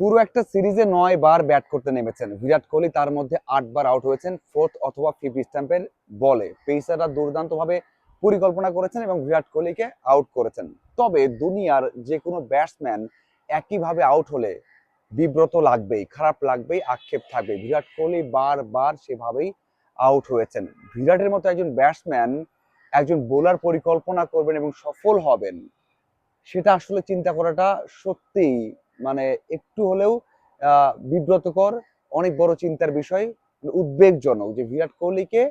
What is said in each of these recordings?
পুরো একটা সিরিজে নয় বার ব্যাট করতে নেমেছেন। বিরাট কোহলি তার মধ্যে আটবার আউট হয়েছেন ফোর্থ অথবা ফিফথ স্ট্যাম্পের বলে পেসাররা দুর্দান্তভাবে পরিকল্পনা করেছেন এবং বিরাট কোহলিকে আউট করেছেন। তবে দুনিয়ার যে কোনো ব্যাটসম্যান একইভাবে আউট হলে বিব্রত লাগবেই, খারাপ লাগবেই, আক্ষেপ থাকবে বিরাট কোহলি বারবার সেভাবেই আউট হয়েছেন। বিরাটের মতো একজন ব্যাটসম্যান একজন বোলার পরিকল্পনা করবেন এবং সফল হবেন, সেটা আসলে চিন্তা করাটা সত্যিই মানে একটু হলেও বিব্রতকর, অনেক বড় চিন্তার বিষয় উদ্বেগজনক যে বিরাট কোহলিকে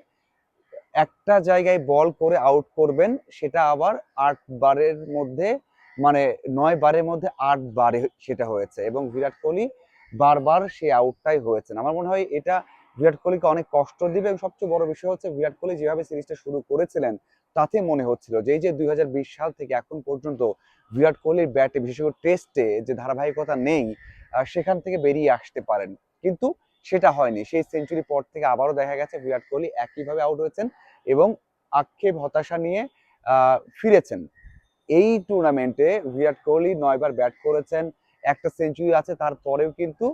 একটা জায়গায় বল করে আউট করবেন, সেটা আবার আট বারের মধ্যে মানে নয় বারের মধ্যে আট বারে সেটা হয়েছে এবং বিরাট কোহলি বারবার সে আউটটাই হয়েছেন। আমার মনে হয় এটা বিরাট কোহলিকে অনেক কষ্ট দিবে। এবং সবচেয়ে বড় বিষয় হচ্ছে বিরাট কোহলি যেভাবে সিরিজটা শুরু করেছিলেন, তাতে মনে হচ্ছিল যে এই যে দুই হাজার বিশ সাল থেকে এখন পর্যন্ত বিরাট কোহলির ব্যাটে, বিশেষ করে টেস্টে যে ধারাবাহিকতা নেই সেখান থেকে বেরিয়ে আসতে পারেন। কিন্তু সেটা হয়নি। সেই সেঞ্চুরি পর থেকে আবারও দেখা গেছে বিরাট কোহলি একইভাবে আউট হয়েছেন এবং আক্ষেপ, হতাশা নিয়ে ফিরেছেন। এই টুর্নামেন্টে বিরাট কোহলি নয়বার ব্যাট করেছেন। একটা সেঞ্চুরি আছে, তারপরেও কিন্তু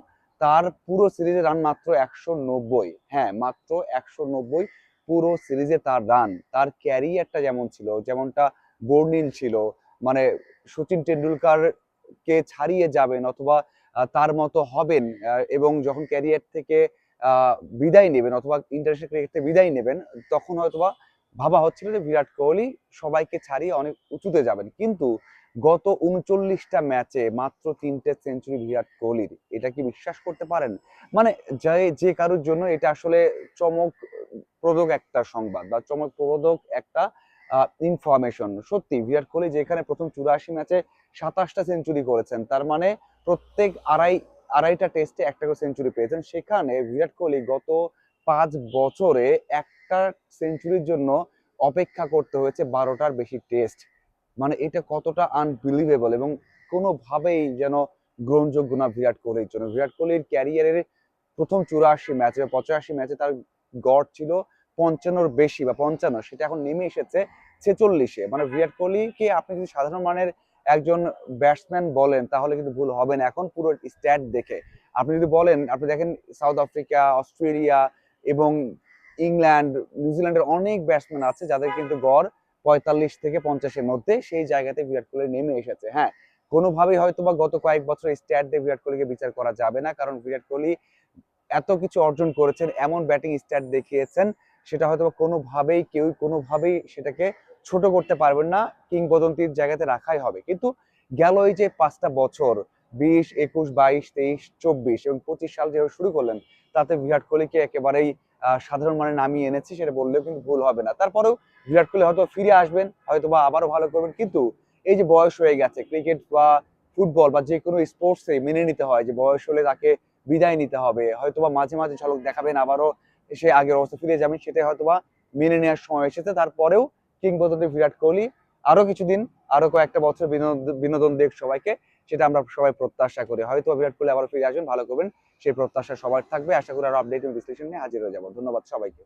তার পুরো সিরিজে রান মাত্র একশো নব্বই। হ্যাঁ মাত্র একশো নব্বই পুরো সিরিজে তার রান তার ক্যারিয়ারটা যেমন ছিল, যেমনটা বর্ণিল ছিল মানে সচিন টেন্ডুলকার কে ছাড়িয়ে যাবেন অথবা তার মতো হবেন এবং যখন ক্যারিয়ার থেকে বিদায় নেবেন অথবা ইন্টারন্যাশনাল ক্রিকেট থেকে বিদায় নেবেন, তখন হয়তোবা ভাবা হচ্ছিল যে বিরাট কোহলি সবাইকে ছাড়িয়ে অনেক উঁচুতে যাবেন। কিন্তু গত উনচল্লিশটা ম্যাচে মাত্র তিনটে সেঞ্চুরি বিরাট কোহলির। এটা কি বিশ্বাস করতে পারেন? মানে যে যে কারোর জন্য এটা আসলে চমকপ্রদক একটা সংবাদ বা চমকপ্রদক একটা ইনফরমেশন সত্যি, বিরাট কোহলি যেখানে প্রথম চুরাশি ম্যাচে সাতাশটা সেঞ্চুরি করেছেন, তার মানে প্রত্যেক আড়াই, আড়াইটা টেস্টে একটা করে সেঞ্চুরি পেয়েছেন। সেখানে বিরাট কোহলি গত পাঁচ বছরে একটা সেঞ্চুরির জন্য অপেক্ষা করতে হয়েছে বারোটার বেশি টেস্ট মানে এটা কতটা আনবিলিভেবল এবং কোনোভাবেই যেন গ্রহণযোগ্য না বিরাট কোহলির জন্য। বিরাট কোহলির ক্যারিয়ারের প্রথম চুরাশি ম্যাচে পঁচাশি ম্যাচে তার গড় ছিল পঞ্চান্নর বেশি বা পঞ্চান্ন, সেটা এখন নেমে এসেছে ছেচল্লিশে। মানে বিরাট কোহলিকে আপনি যদি সাধারণ মানের একজন ব্যাটসম্যান বলেন, তাহলে কিন্তু ভুল হবে না। এখন পুরো স্ট্যাট দেখে। আপনি যদি বলেন, আপনি দেখেন সাউথ আফ্রিকা অস্ট্রেলিয়া এবং ইংল্যান্ড নিউজিল্যান্ডের অনেক ব্যাটসম্যান আছে যাদের কিন্তু গড় পঁয়তাল্লিশ থেকে পঞ্চাশের মধ্যে সেই জায়গাতে বিরাট কোহলি নেমে এসেছে। হ্যাঁ কোনোভাবেই হয়তো বা গত কয়েক বছর স্ট্যাট দিয়ে বিরাট কোহলিকে বিচার করা যাবে না কারণ বিরাট কোহলি এত কিছু অর্জন করেছেন, এমন ব্যাটিং স্ট্যাট দেখিয়েছেন সেটা হয়তো কোনোভাবেই, কেউই কোনোভাবেই সেটাকে ছোট করতে পারবেন না, কিংবদন্তির জায়গাতে রাখাই হবে। কিন্তু গেল এই যে পাঁচটা বছর বিশ, একুশ, বাইশ, তেইশ, চব্বিশ এবং পঁচিশ সাল যেভাবে শুরু করলেন, তাতে বিরাট কোহলিকে একেবারেই সাধারণ মানে নামিয়ে এনেছি, সেটা বললেও কিন্তু ভুল হবে না। তারপরেও বিরাট কোহলি হয়তো ফিরে আসবেন হয়তো বা আবারও ভালো করবেন, কিন্তু এই যে বয়স হয়ে গেছে, ক্রিকেট বা ফুটবল বা যে কোনো স্পোর্টসে মেনে নিতে হয়, যে বয়স হলে তাকে বিদায় নিতে হবে হয়তো বা মাঝে মাঝে ঝলক দেখাবেন, আবারও সে আগের অবস্থা ফিরে যাবেন, সেটাই হয়তো বা মেনে নেওয়ার সময় এসেছে। তারপরেও কিংবদন্তি বিরাট কোহলি আরও কিছুদিন আরও কয়েকটা বছর বিনোদন বিনোদন দেখ সবাইকে সেটা আমরা সবাই প্রত্যাশা করি। হয়তো বিরাট কোহলি আবার ফিরে আসবেন, ভালো করবেন, সেই প্রত্যাশা সবার থাকবে। আশা করি আরও আপডেট এবং বিশ্লেষণ নিয়ে হাজির হয়ে যাব। ধন্যবাদ সবাইকে।